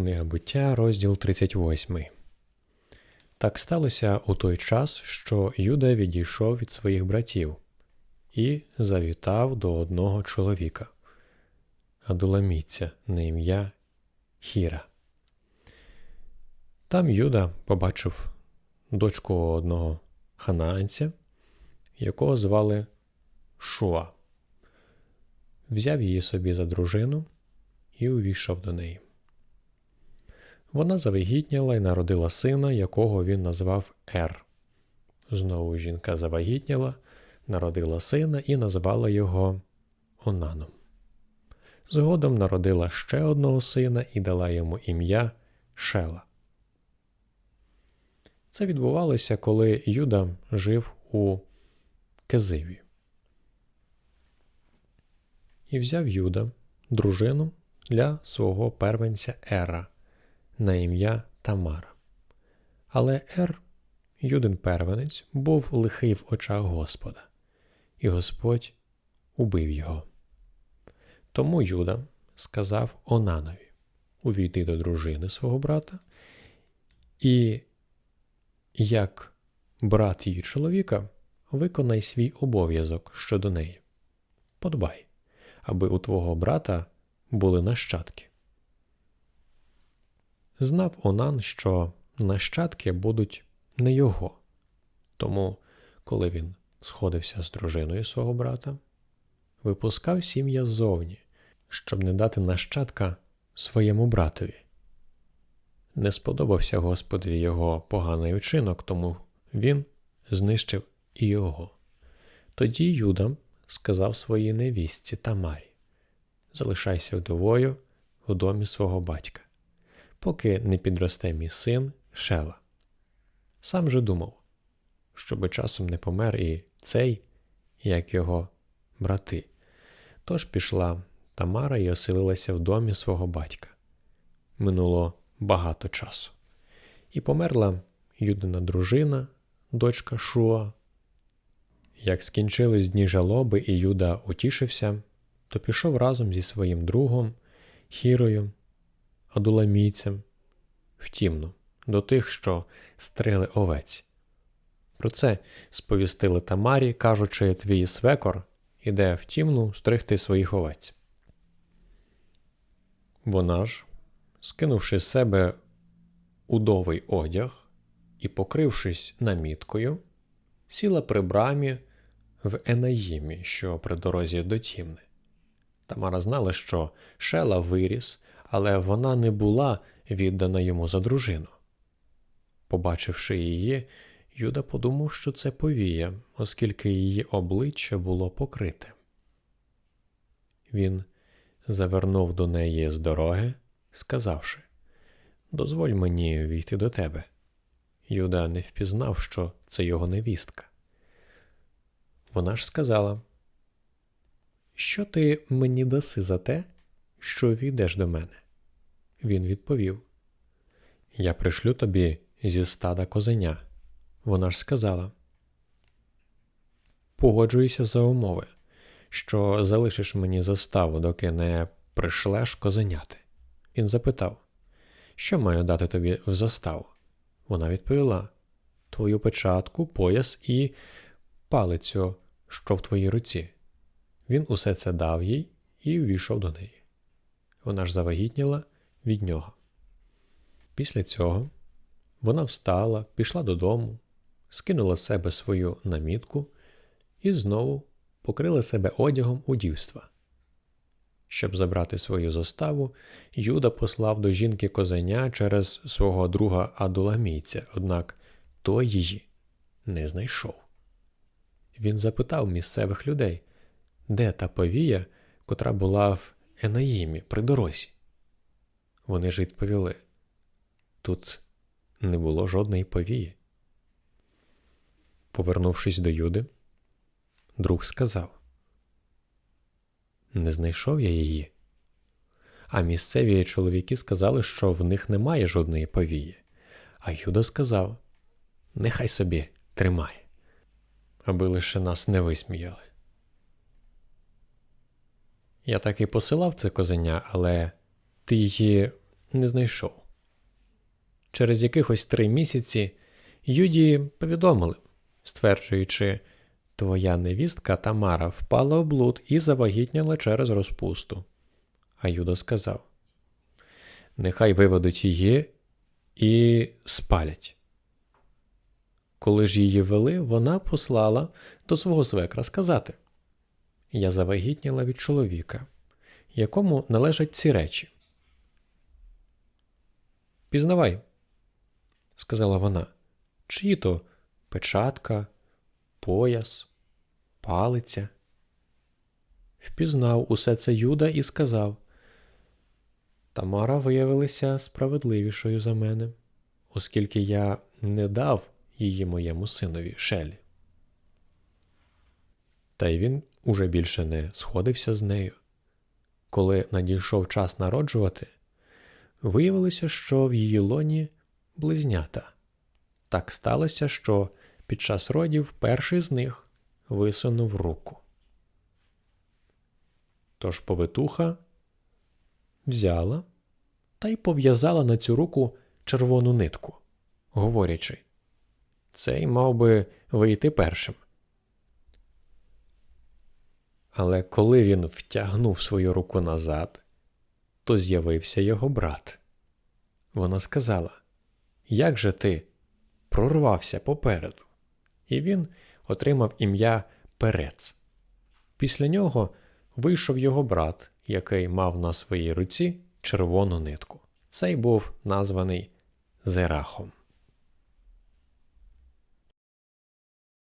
Книга буття, розділ 38. Так сталося у той час, що Юда відійшов від своїх братів і завітав до одного чоловіка, адуламітця на ім'я Хіра. Там Юда побачив дочку одного ханаанця, якого звали Шуа. Взяв її собі за дружину і увійшов до неї. Вона завагітніла і народила сина, якого він назвав Ер. Знову жінка завагітніла, народила сина і назвала його Онаном. Згодом народила ще одного сина і дала йому ім'я Шела. Це відбувалося, коли Юда жив у Кезиві. І взяв Юда дружину для свого первенця Ера на ім'я Тамара. Але Ер, Юдин первенець, був лихий в очах Господа, і Господь убив його. Тому Юда сказав Онанові увійти до дружини свого брата, і як брат її чоловіка, виконай свій обов'язок щодо неї. Подбай, аби у твого брата були нащадки. Знав Онан, що нащадки будуть не його. Тому, коли він сходився з дружиною свого брата, випускав сім'я ззовні, щоб не дати нащадка своєму братові. Не сподобався Господові його поганий учинок, тому він знищив і його. Тоді Юда сказав своїй невістці Тамарі Залишайся вдовою в домі свого батька, поки не підросте мій син Шела. Сам же думав, щоби часом не помер і цей, як його брати. Тож пішла Тамара і оселилася в домі свого батька. Минуло багато часу. І померла Юдина дружина, дочка Шуа. Як скінчились дні жалоби, і Юда утішився, то пішов разом зі своїм другом, Хірою, Адуламійцем, в тімну, до тих, що стригли овець. Про це сповістили Тамарі, кажучи, твій свекор іде в тімну стригти своїх овець. Вона ж, скинувши з себе удовий одяг і покрившись наміткою, сіла при брамі в Енаїмі, що при дорозі до Тімни. Тамара знала, що Шела виріс, але вона не була віддана йому за дружину. Побачивши її, Юда подумав, що це повія, оскільки її обличчя було покрите. Він завернув до неї з дороги, сказавши Дозволь мені війти до тебе. Юда не впізнав, що це його невістка. Вона ж сказала, Що ти мені даси за те, що війдеш до мене? Він відповів: Я пришлю тобі зі стада козеня. Вона ж сказала: Погоджуюся за умови, що залишиш мені заставу, доки не пришлеш козеняти. Він запитав, що маю дати тобі в заставу? Вона відповіла: Твою печатку, пояс і палицю, що в твоїй руці. Він усе це дав їй і увійшов до неї. Вона ж завагітніла від нього. Після цього вона встала, пішла додому, скинула з себе свою намітку і знову покрила себе одягом удівства. Щоб забрати свою заставу, Юда послав до жінки козеня через свого друга Адуламійця, однак той її не знайшов. Він запитав місцевих людей, де та повія, котра була в Енаїмі при дорозі. Вони ж відповіли тут не було жодної повії. Повернувшись до Юди, друг сказав Не знайшов я її. А місцеві чоловіки сказали, що в них немає жодної повії. А Юда сказав Нехай собі тримає, аби лише нас не висміяли. Я так і посилав це козеня, але ти її не знайшов. Через якихось три місяці Юді повідомили, стверджуючи, твоя невістка Тамара впала в блуд і завагітніла через розпусту. А Юда сказав: Нехай виведуть її і спалять. Коли ж її вели, вона послала до свого свекра сказати: Я завагітніла від чоловіка, якому належать ці речі. Пізнавай, сказала вона, чиї то печатка, пояс, палиця. Впізнав усе це Юда і сказав: Тамара виявилася справедливішою за мене, оскільки я не дав її моєму синові Шелі. Та й він уже більше не сходився з нею. Коли надійшов час народжувати, виявилося, що в її лоні близнята. Так сталося, що під час родів перший з них висунув руку. Тож повитуха взяла та й пов'язала на цю руку червону нитку, говорячи, цей мав би вийти першим. Але коли він втягнув свою руку назад, то з'явився його брат. Вона сказала: Як же ти прорвався попереду? І він отримав ім'я Перец. Після нього вийшов його брат, який мав на своїй руці червону нитку. Цей був названий Зерахом.